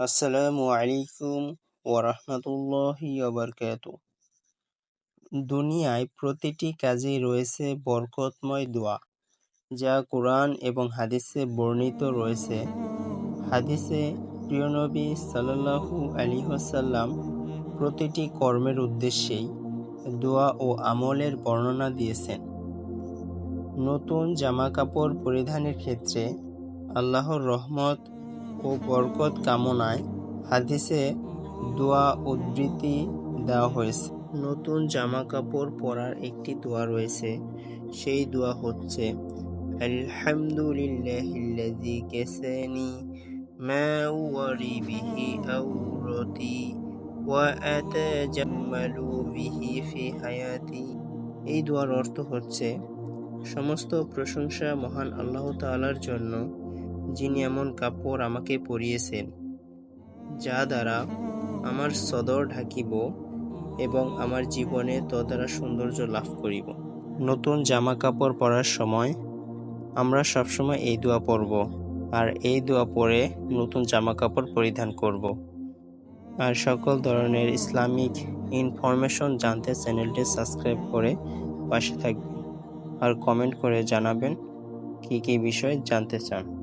আসসালামু আলাইকুম ওরহমতুল্লাহি ওবরকাত দুনিয়ায় প্রতিটি কাজে রয়েছে বরকতময় দোয়া, যা কোরআন এবং হাদিসে বর্ণিত রয়েছে। হাদিসে প্রিয়নবী সাল্লাহু আলিহাসাল্লাম প্রতিটি কর্মের উদ্দেশ্যেই দোয়া ও আমলের বর্ণনা দিয়েছেন। নতুন জামা কাপড় পরিধানের ক্ষেত্রে আল্লাহর রহমত ও বরকত কামনায় হাদিসে দোয়া উদ্ধৃতি দেওয়া হয়েছে। নতুন জামা কাপড় পরার একটি দোয়া রয়েছে। সেই দোয়া হচ্ছে ফি হায়াতি। এই দোয়ার অর্থ হচ্ছে, সমস্ত প্রশংসা মহান আল্লাহ তাআলার জন্য যিনি এমন কাপড় আমাকে পরিয়েছেন, যা দ্বারা আমার সদর ঢাকিব এবং আমার জীবনে তদ্বারা সৌন্দর্য লাভ করিব। নতুন জামা কাপড় পরার সময় আমরা সবসময় এই দোয়া পরব আর এই দোয়া পরে নতুন জামা কাপড় পরিধান করব। আর সকল ধরনের ইসলামিক ইনফরমেশন জানতে চ্যানেলটি সাবস্ক্রাইব করে পাশে থাকবেন আর কমেন্ট করে জানাবেন কী কী বিষয় জানতে চান।